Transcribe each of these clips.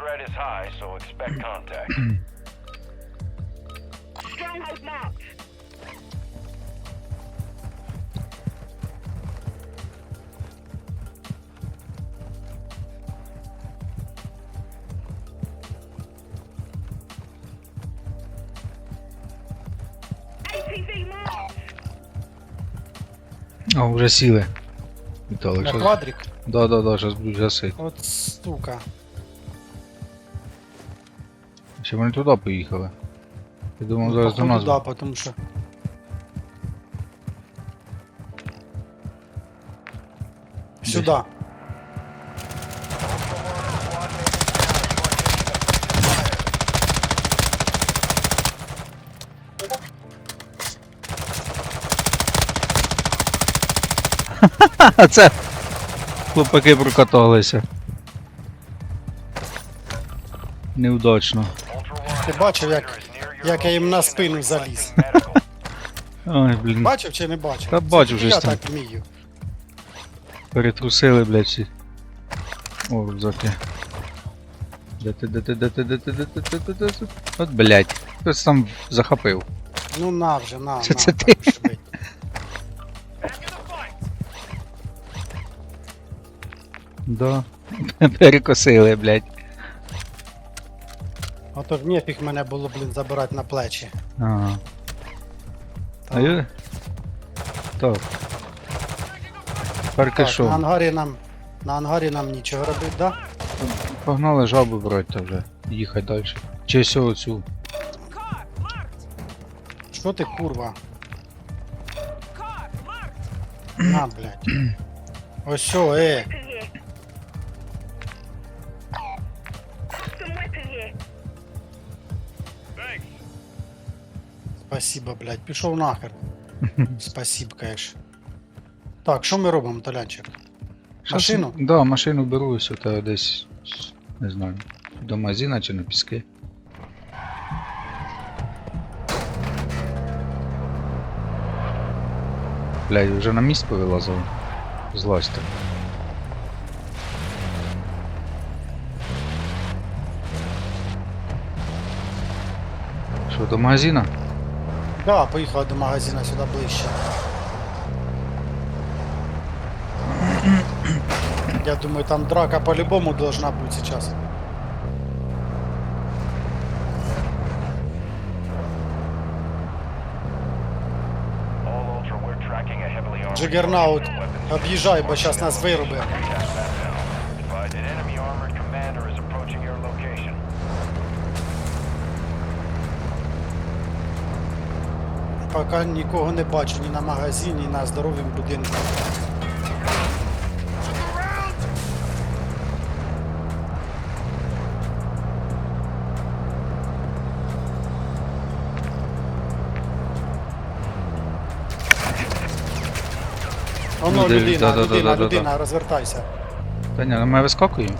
threat is high, so expect contact. Stronghold marked. ATV marked. О, вже сіли. Віталик, На щас... квадрик. Да, да, да, зараз будуть гасити. От сука. Ще вони туди поїхали. Я думав, зараз до нас. да, потому що. Сюда. А це хлопаки прокаталися. Неудачно. Ти бачив, як, як я їм на спину заліз? Ой, блін. Бачив чи не бачив? Та тільки вже Я там. так вмію. Перетрусили, блядь, всі. О, рюкзаки. Де ти, де ти, де ти, де ти, де ти, де ти, де ти? От, блядь. Хтось там захопив. Ну на вже, на, Це- на. це так ти? швидко. Да. Перекосили, блядь. А то ж нефіг мене було, блін, забирати на плечі. Ага. А я... Так. Тепер що? на ангарі нам. На ангарі нам нічого робити, да? Погнали жабу брати та вже. Їхати далі. Чи ось оцю. Що ти курва? На, блядь. Ось що, е. Спасибо, блядь. Пішов нахер. Спасибо, конечно. Так, що ми робимо, Толянчик? Машину? Да, машину беру ось та десь. Не знаю. До магазина чи на піски. Блядь, вже на місць повилазив. Злазьте. Що, до магазина? Да, поїхав до магазина сюди ближче. Я думаю, там драка по-любому должна бути сейчас. Джигернаут, об'їжджай, бо зараз нас вируби. Поки нікого не бачу ні на магазині, ні на здоровім будинку. Воно Люди- людина, людина, людина, розвертайся. Та ні, ну ми вискакуємо.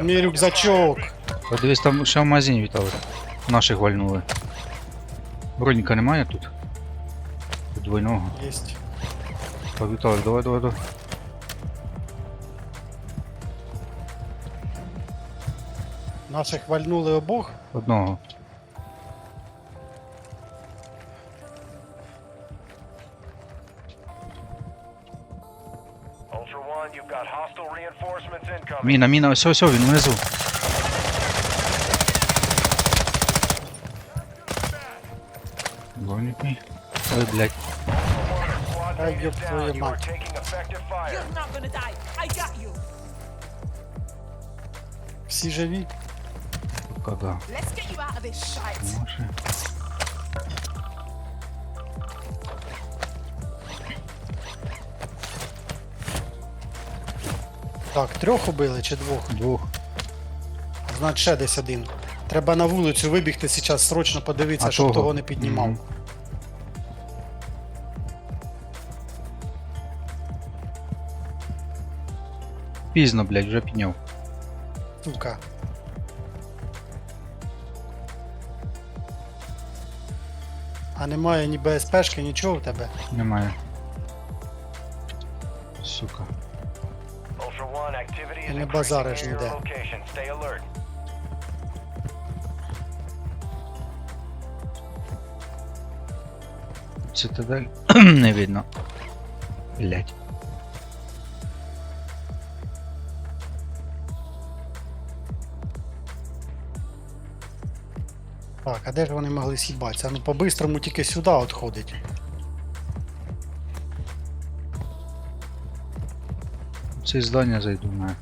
Мій effective рюкзачок. fire. Подивись, там ще в магазині вітали. Наших вальнули. Броніка немає тут? Тут двойного. Єсть. Так, Віталик, давай, давай, давай. Наших вальнули обох. Одного. Міна, міна, ось, ось, він внизу. Бронік мій. Ой, блядь. Твою мать. taking effective fire. You're not Так, трьох убили чи двох? Двох. Значить ще десь один. Треба на вулицю вибігти зараз, срочно подивитися, А щоб того? того не піднімав. Мгм. Пізно, блядь, вже підняв. сука. А немає ні БСПшки, нічого в тебе. Немає. Не базариш ніде. Цитадель не видно. Блять. Так, а де ж вони могли с'їбатися? Ну по-бистрому тільки сюди от Це здання зайду на.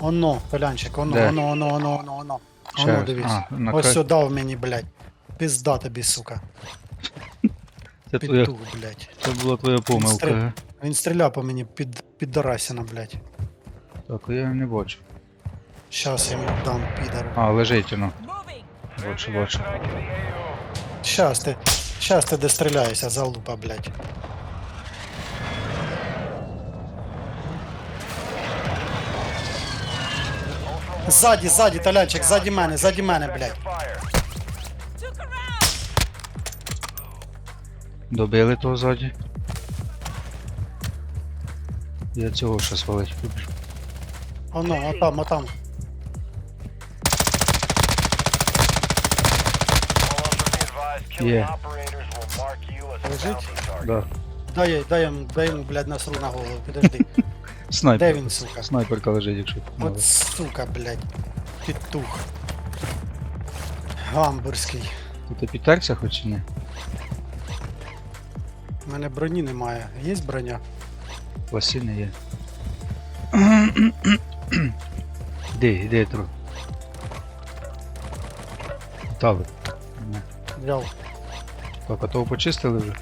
Оно, Полянчик, оно, Де? оно, оно, оно, оно, оно. Ще, Оно, дивись. а, на Ось кра- сюди в мені, блядь. Пизда тобі, сука. Це, твоя, блядь. це була твоя помилка. Стрі- га? Він стріляв по мені під, піддарасіна, блядь. Так, я не бачу. Щас я йому дам підару. А, лежить воно. Бачу, бачу. Щас ти, щас ти достріляєшся, залупа, блядь. Ззаді, ззаді, Толянчик, ззаді мене, ззаді мене, блядь. Добили того ззаді. Я цього ще свалить побіжу. Оно, отам, отам. A Лежить? Да. Дай, дай, йому, дай йому, блядь, насру на голову, підожди. Де Снайпер. він, сука? Снайперка лежить, якщо надо. От сука, блядь. Петух. Гамбурзький. Ти ти підтерся хоч чи ні? У мене броні немає. Є броня? Пластини є. Де, де трохи? Тали. Взяв. Так, а того почистили вже?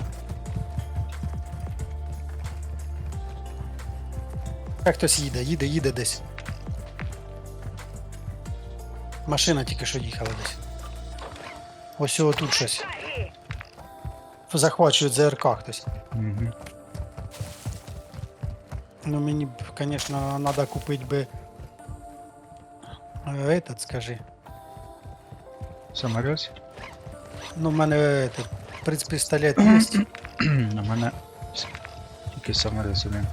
Як хтось їде, їде, їде десь. Машина тільки що їхала десь. Ось о, тут щось. Right here. Захвачують ЗРК хтось. Угу. Ну мені б, звісно, треба купити би. е, Этот, скажи. Саморез? Ну, в мене этот, спецпістолет є. На мене с- тільки саморез один.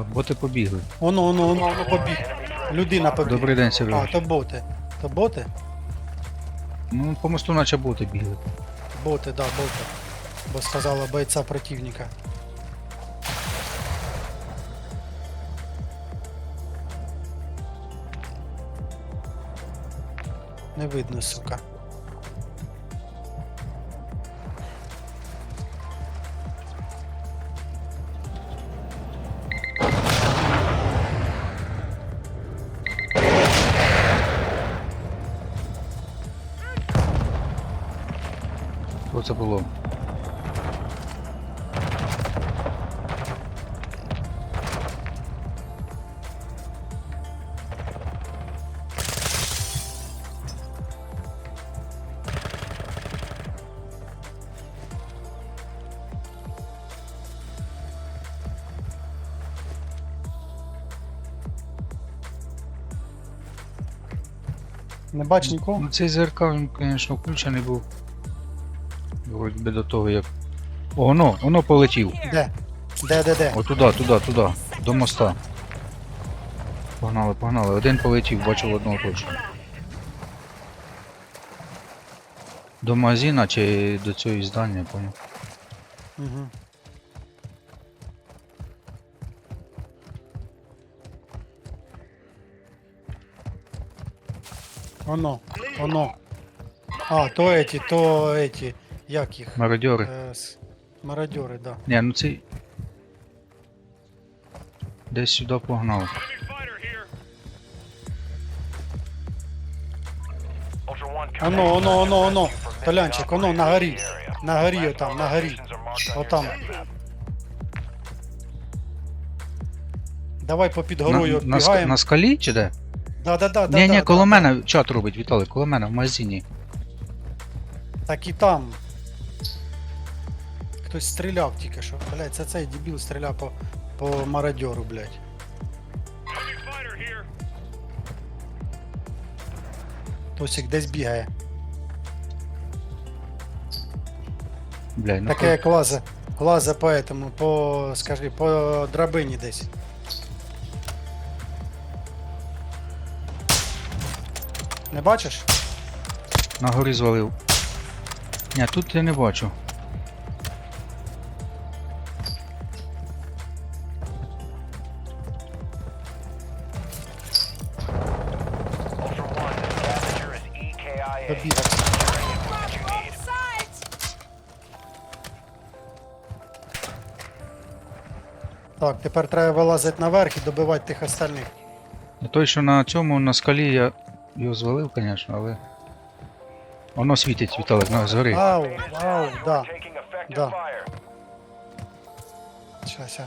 Так, боти побігли. Оно, оно, оно, оно побіг. Людина побіг. Добрий день, А, Сереж. то боти. То боти? Ну, по мосту наче боти бігли. Боти, да, боти. Бо сказала бойця противника. Не видно, сука. Що це було? Не бач нікого? Ну, цей ЗРК, він, звісно, включений був. Вроді би до того як. О, воно, воно полетів. Де? Де, де, де? О, туди, туди, туди. До моста. Погнали, погнали. Один полетів, бачив одного точно. До магазина чи до цього здання, я понял. Угу. Оно, оно. А, то эти, то эти, як їх? Мародьори. Е, с- мародьори, да. Ні, ну цей. Десь сюди погнав. Оно, оно, оно, оно. Толянчик, оно на горі. На горі отам, на горі. Отам. Давай попід горою на, на, оббігаємо. на скалі чи де? Да, да, да, да, ні, да, ні, да, коло да. мене чат робить, Віталій, коло мене в магазині. Так і там. Хтось стріляв тільки що. Блядь, це цей дебіл стріляв по, по мародьору, блядь. Тосик десь бігає. Блядь, ну Таке як лазе. Лазе по этому, по, скажи, по драбині десь. Не бачиш? на горі звалив. Ні, тут я не бачу. Тепер треба вилазити наверх і добивати тих остальних. Ну, Той, що на цьому, на скалі я його звалив, звісно, але. Воно світить, Віталик, на згори. Ау, ау, да. Да. fire. Щас я.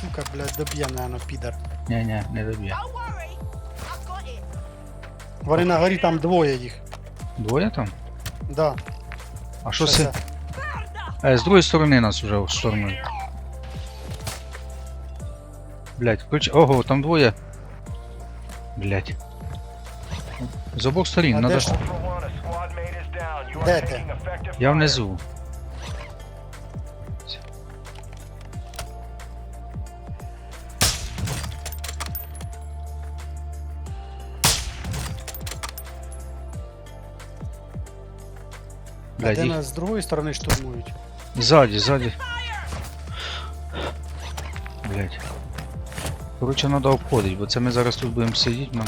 Сука, блядь, доб'є, наверно, підар. Ні, ні, не доб'є. Вони на горі там двоє їх. Двоє там? Да. А що це? я. Е, з другої сторони нас вже штурмують. Блять, ключ. Ого, там двоє. Блять. З обох сторін, А надо. де ж- Де ти? Я внизу. А Блядь, де їх нас з другої сторони штурмують? ззаді, ззаді. Короче, треба обходити, бо це ми зараз тут будемо сидіти, нам.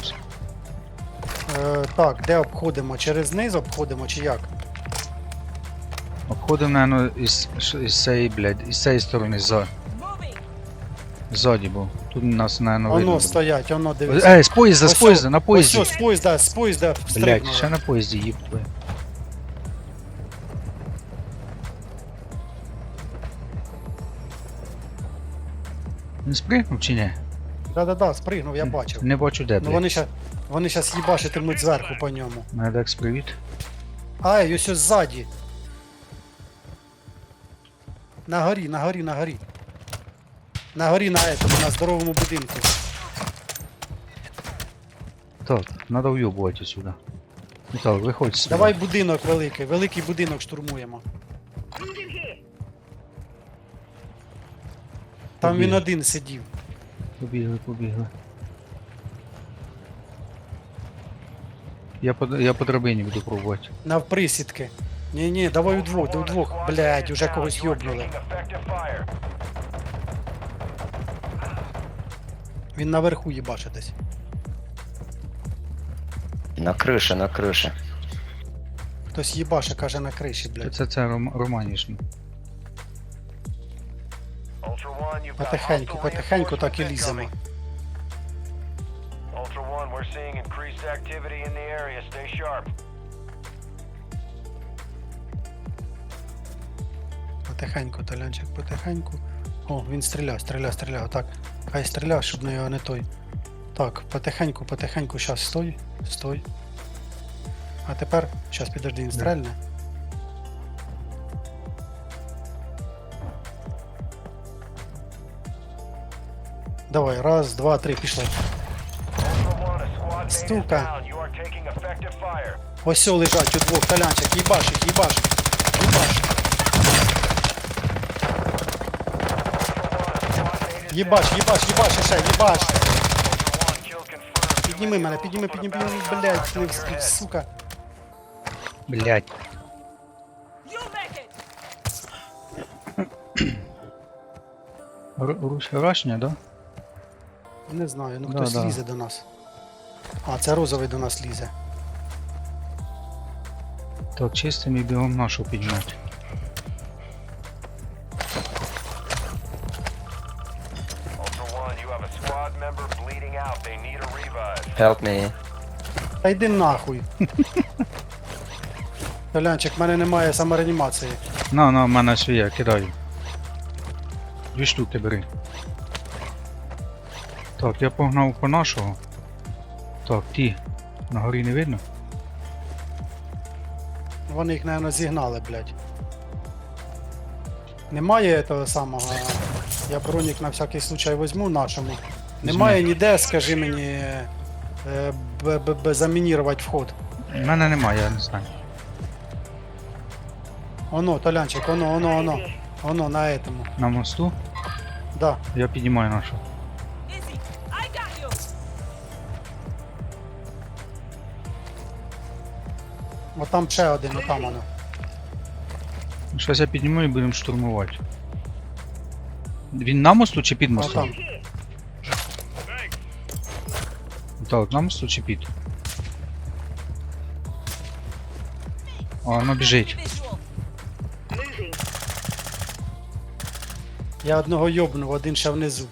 Е, так, де обходимо? Через низ обходимо чи як? Обходимо, наверное, із, із цієї, блядь, із цієї сторони, за, ззаді, бо тут нас, наверное, видно. Воно буде. стоять, воно дивись. Ей, з поїзда, з Ось поїзда, на поїзді. Ось, з поїзда, з поїзда встрибнули. ще на поїзді, їб твою. Він спригнув чи ні? Да-да-да, спригнув, я бачив. Не бачу де, Ну блядь. вони щас, вони щас їбашитимуть зверху по ньому. Медекс, привіт. Ай, ось ось ззаді. На горі, на горі, на горі. На горі на этому, на здоровому будинку. Так, надо уйобувати сюди. Віталик, виходь сюди. Давай будинок великий, великий будинок штурмуємо. Там він один сидів. Побігли, побігли. Я по, я по драбині буду пробувати. Навприсідки. Ні, ні, давай удвох, удвох. squad Блядь, уже когось йобнули. Він наверху їбаше десь. На крыше, на крыше. Хтось їбаше, каже на криші, блядь. це, це ром, романішно. Потихеньку, потихеньку так і ліземо. Ultra One, we're seeing increased activity in the area. Stay sharp. Потихеньку, талянчик, потихеньку. О, він стріляв, стріляв, стріляв. Так. Хай стріляв, щоб на його не той. Так, потихеньку, потихеньку, щас стой, стой. А тепер, щас підожди, він стрельне. Давай, раз, два, три, пішли. Ultra One, a squad mate is Сука. down. You are taking effective фire. Ось о лежать удвох, талянчик, їбаш їх, їбаш. Їбаш. Їбаш, їбаш, їбаш, ще, їбаш. Підніми мене, підніми, підніми, підніми, блядь, не встиг, сука. Блять. You make it. Руш, рашня, да? Не знаю, ну Да, хтось да. лізе до нас. А, це розовий до нас лізе. Так, чистим і бігом нашу підняти. Help me. Та йди нахуй. Толянчик, в мене немає самореанімації. На, на, в мене ще є, кидаю. Дві штуки бери. Так, я погнав по нашого. Так, ті. На горі не видно? Вони їх, напевно, зігнали, блядь. Немає того самого. Я бронік на всякий случай візьму нашому. Немає ніде, скажи мені, е, б- б- б- замінірувати вход. У мене немає, я не знаю. Оно, Толянчик, оно, оно, оно. Оно, на этому. На мосту Да. я піднімаю нашу. От там ще один, отам воно. Щось я підніму і будемо штурмувати. Він на мосту чи під мостом? Отам. Так, на мосту чи під? О, воно біжить. Я одного йобнув, один ще внизу.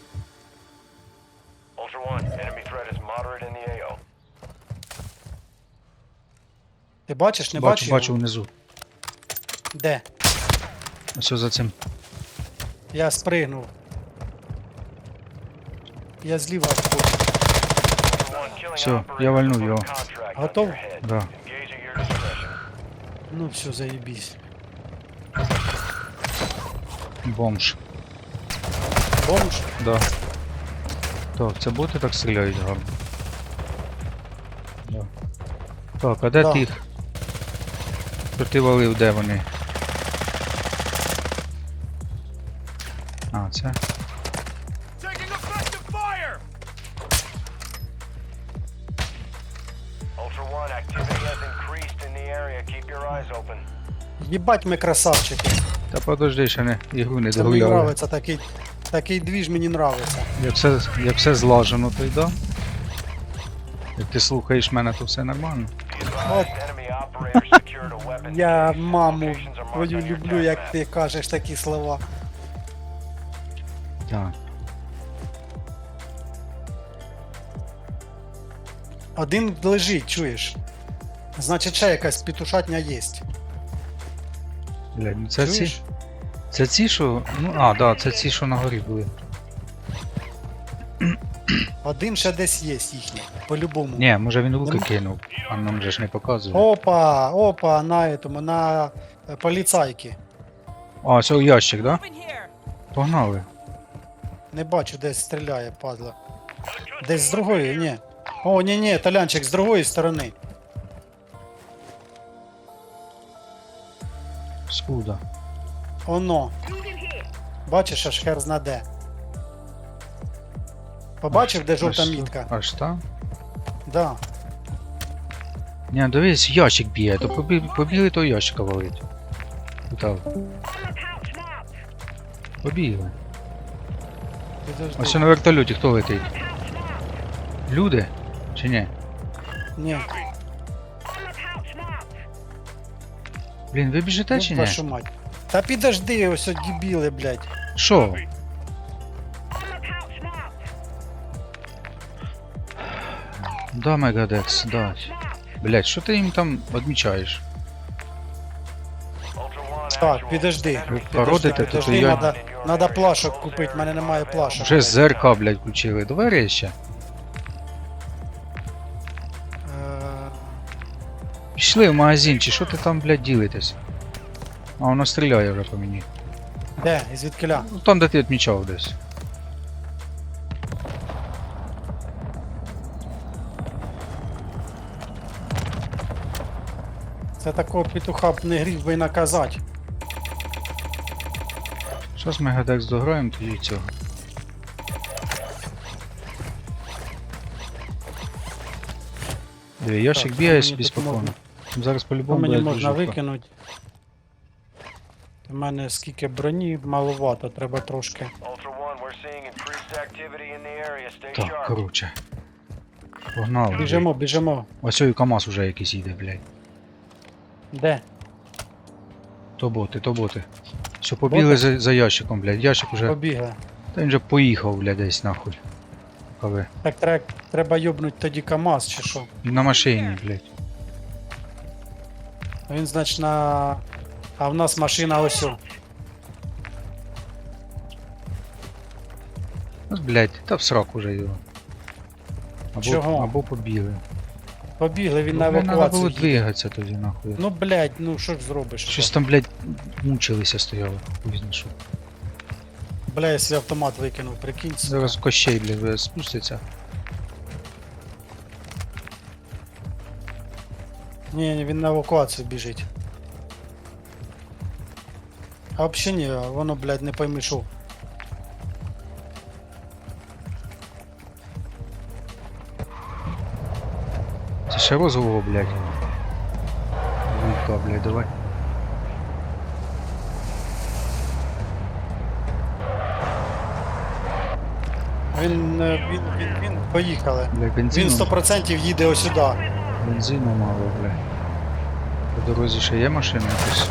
Ти бачиш, не Бачу, бачиш? бачу внизу. Де? Ось за цим. Я спригнув. Я зліва Всё, operators я вальну is его. Готов? Да. Ну все, заебись. Бомж. Бомж? Да. Так, це боти так стріляють гарно. Да. Так, а де Да. тих? Що ти валив, де вони? А, це. Єбать ми красавчики. Та подожди, ще не ігру не Це мені нравиться, такий, такий двіж мені нравиться. Як все, як все злажено, то й да. Як ти слухаєш мене, то все нормально. Be Я маму твою люблю, як ти кажеш такі слова. Так. Один лежить, чуєш? Значить, ще якась петушатня є. Блядь, ну це ці. Чуєш? Це ці, що. Ну, а, да, це ці, що на горі були. Один ще десь є їхній, по-любому. Ні, може він Нема? кинув, а нам же ж не показує. Опа, опа, на этому, на е, поліцайки. А, це у ящик, да? Open here. Погнали. Не бачу, десь стріляє, падла. Десь з другої, ні. О, ні, ні, талянчик з другої сторони. Скуда. Оно. Бачиш, аж хер знаде. Побачив, де жовта Аж мітка? Аж там? Да. Ні, дивись, ящик б'є, то побі... побігли того ящика валить. Так, побігли. Підожди. Ось на вертольоті хто летить? Люди? Чи ні? Ні. Блін, ви біжите ну, чи ні? вашу мать. Та підожди, ось от дебіли, блядь. Що? Да, Мегадекс, да. Блять, що ти їм там відмічаєш? Так, підожди. Threat породите, is то я- надо, надо плашок купити, в мене немає плашок. Вже ЗРК, блять, включили. Давай ще. Е, Пішли в магазин, чи що ти там, блядь, ділитесь? А воно стріляє вже по мені. Де? І звідкиля? Ну там, де ти відмічав десь. Це такого петуха б не гріх би наказати. Щас Мегадекс дограємо, тоді цього. Диви, ящик Так, бігає мені собі тут спокійно. можна- Зараз по-любому мені буде можна движуха. викинути. У мене скільки броні маловато, треба трошки. Ultra One, we're seeing increased activity in the area. Stay Так, sharp. короче. Погнали. Біжимо, біжимо. Ось ой КамАЗ уже якийсь їде, блядь. Де? То боти, то боти. Все, побігли за, за ящиком, блядь. Ящик уже. Побігли. Та він вже поїхав, блядь, десь нахуй. Коли. Так треба, треба йобнуть тоді КАМАЗ чи що? На машині, блядь. Він, значить, на. А в нас машина ось. о. Ось, блядь, та в срок уже його. Або, Чого? або побігли. Побігли, він на Ну, блядь, Надо евакуацію. було їде. двигатися тоді, нахуй. Ну, блядь, ну що ж зробиш? Щось там, блядь, мучилися стояли. Зна що. Бля, я свій автомат викинув, прикинь. сука. Зараз кощей, блядь, спуститься. Ні, ні, він на евакуацію біжить. А взагалі ні, воно, блядь, не пойми що. Ще розговор, блядь. Вулька, блядь, давай. Він, е, він, він, він, поїхали. Бля, Він 100% їде ось сюди. бензину мало, блядь. По дорозі ще є машина якась?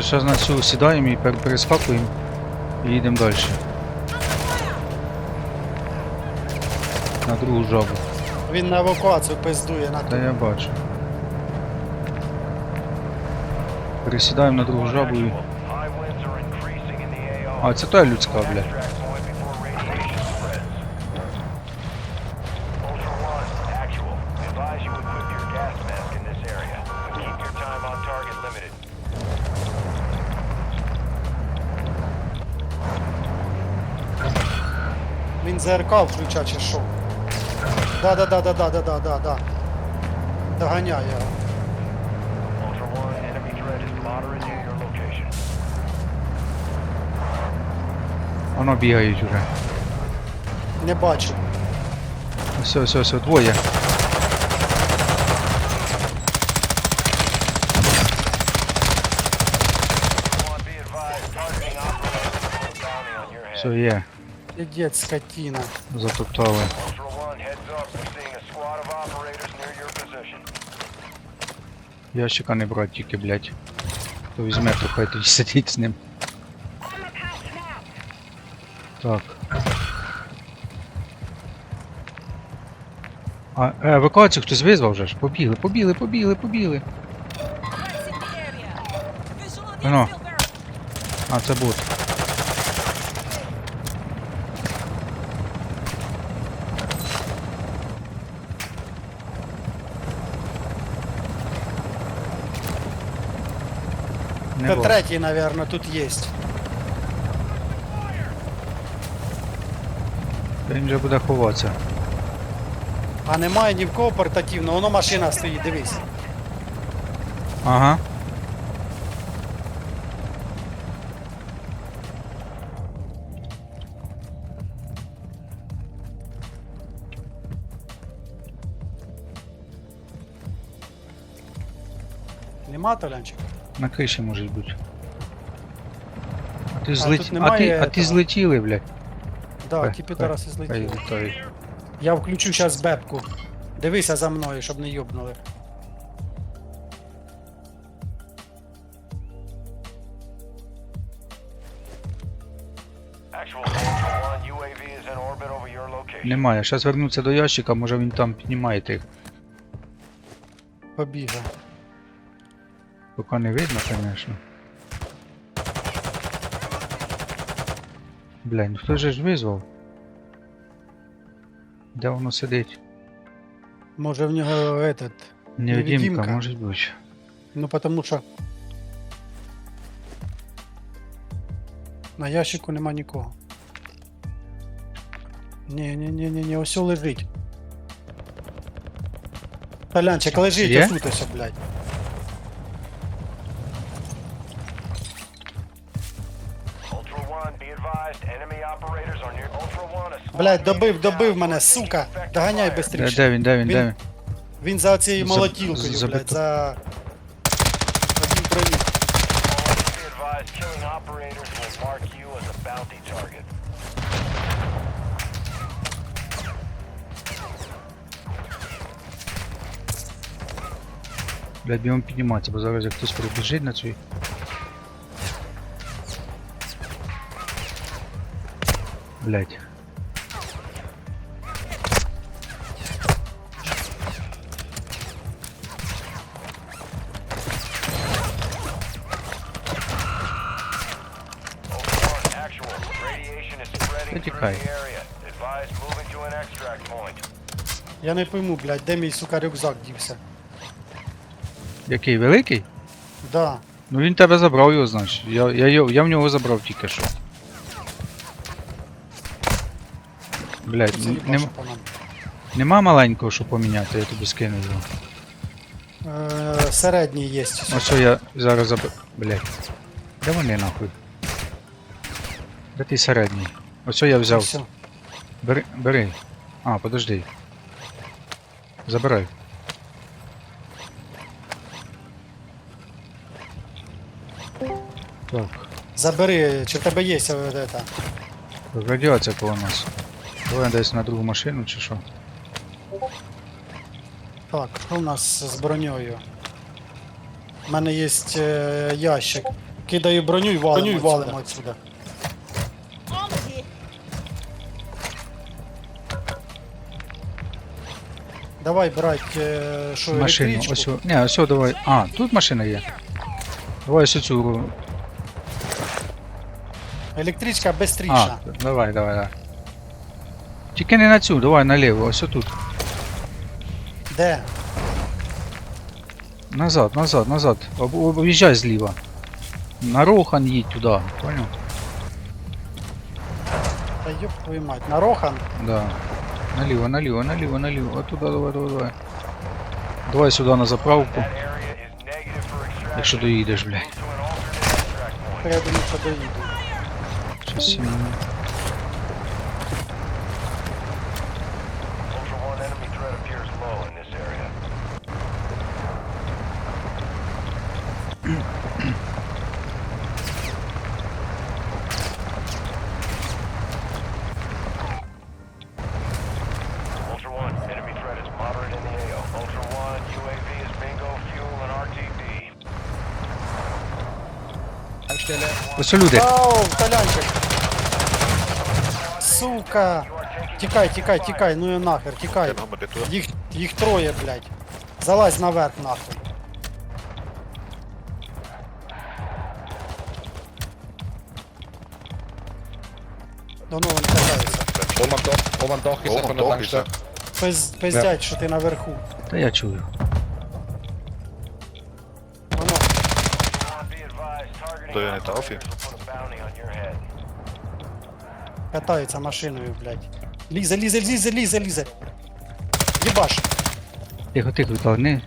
Коротше, зараз на цю сідаємо і перескакуємо і їдемо далі. На другу жабу. Він на евакуацію пиздує на Та я бачу. Пересідаємо на другу жабу і. А, це та людська, бля. Threat is moderate near your location. Воно бігають уже. Не бачу. Все, все, все, двоє. Все є. Ідіть, скотіна. Затоптали. Ultra One, heads up. We're seeing a squad of operators near your position. Ящика не брать тільки, блядь. Хто візьме, то хай тоді сидіть з ним. Так. А, е, евакуацію хтось визвав вже ж. Побігли, побігли, побігли, побігли. Visual on the barrel. А, це бот. Це бот. третій, напевно, тут є. Він вже буде ховатися. А немає ні в кого портативного, воно машина стоїть, дивись. Ага. Нема Толянчик? На криші може бути. А ти, тут злет... а, ти, немає а ти этого. злетіли, блядь. Да, ті підараси Хай злетіли. літають. Я включу зараз бепку. Дивися за мною, щоб не йобнули. Actual Ultra One, UAV is in orbit over your location. Немає. Зараз вернуться до ящика, може він там піднімає тих. Побігли. Поки не видно, звісно. Бля, ну хто же ж визвав? Де воно сидить? Може в нього этот. Невидимка, може бути. Ну потому що. На ящику нема нікого. Ні, ні, ні, ні, ні, ось лежить. Толянчик, лежить, ось, блядь. Блять, добив, добив мене, сука! Доганяй Де, де він, де він, де він? Він за цією молотілкою, забито. блядь, за. Один проїзд. Блядь, бігом підніматися, бо зараз як хтось прибіжить на цю блядь. Тікай. Я не пойму, блядь, де мій сука рюкзак дівся. Який великий? Да. Ну він тебе забрав його, значить. Я я, я, я в нього забрав тільки що. Блять, Це їбаша нем, по нам. нема маленького, що поміняти, я тобі скину його. Е, середній є. Ось що я зараз заб... Блять. Де вони нахуй? Де ти середній? Що я взяв. Все. Бери, бери. А, подожди. Забирай. Так, Забери, чи в тебе є е, ета? радіація коло нас. Давай десь на другу машину чи що? Так, що у нас з броньою? У мене є е, ящик. Кидаю броню і валимо, броню і валимо отсюда. Давай брать, е, що Машину. електричку. Ось. о- Ні, ось о, давай. А, тут машина є. Давай ось цю. Електричка А, бистріша. давай, давай, давай. Тільки не на цю, давай наліво, ось тут. Де? Назад, назад, назад. Об, об- об'їжджай зліва. На Рохан їдь туди, понял? Та йоп твою мать. На Рохан? Да. Наліво, наліво, наліво, наліво. От туди, давай, давай, давай. Давай сюди на заправку, That area is negative for extraction. якщо доїдеш, блядь. Move to an alternate extract Та point. я думаю, що доїду. Щось сильно. Ось люди. Ау, талянчик! Сука! Тікай, тікай, тікай, ну і нахер, тікай. Їх, їх троє, блядь. Залазь наверх, нахуй. Давно вони катаються. Dach ist er von der Tankstelle. Пиз, пиздять, що ти наверху. Та я чую. bounty on your head. Катаються машиною, блядь. Лізе, лізе, лізе, лізе, лізе. Єбаш. Тихо, тихо, та не.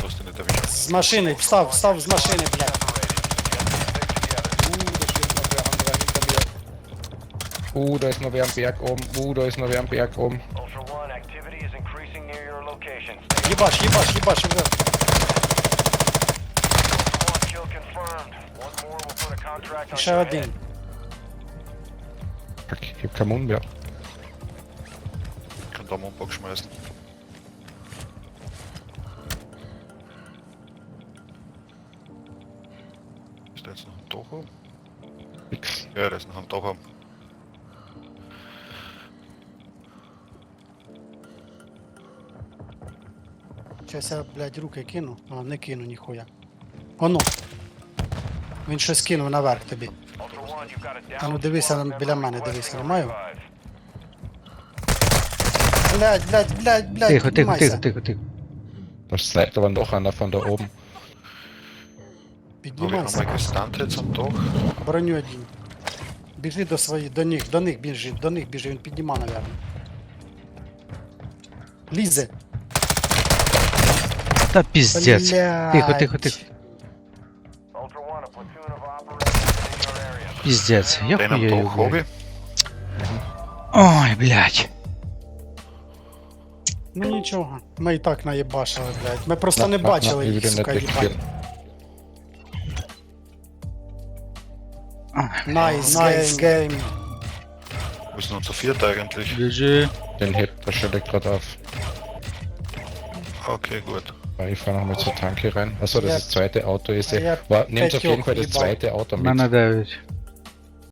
Просто не там нічого. З машини, встав, встав з машини, блядь. Uh, da ist noch wer am Berg oben. Uh, da ist noch wer am Berg oben. Ultra One, activity is increasing near your location. Stay Єбаш, єбаш, єбаш, єбаш. Einen Bock schmeißen. Ist der jetzt noch am Tacho? Nix. Ja, der ist noch am Tacho. Щас я, блядь, руки кину. А, не кину ніхуя. Оно. Він щось кинув наверх тобі. А ну дивися на- біля мене, дивися, a маю? revive. Блядь, блядь, блядь, блядь, Тихо, тихо, піднімайся. тихо, тихо, тихо. Da sniped aber noch einer von da oben. Habe ich Піднімайся. nochmal gestunt jetzt am? Броню один. Біжи до своїх, до них, до них біжи, до них біжи, він підніма, наверное. Лізе. Та піздець. Блядь. Тихо, тихо, тихо. in your area. Піздець. Я Den am хуєю, Dach habe блядь. ich. Ой, блядь. Ну нічого, ми і так наєбашили, блядь. Ми просто Na, не na, бачили na, їх, wieder сука, nicht їбать. weggegangen. Найс, найс гейм. Wo ist denn unser Vierter eigentlich? Біжи. Den hebt der stelle ich gerade auf. Okay, gut. Weil Ich fahre nochmal zur Tanke rein. Achso, das Ja. ist das zweite Auto ist Ja, ja. War, nehmt auf jeden Petjo, Fall das lieber. zweite Auto У mit. мене 9.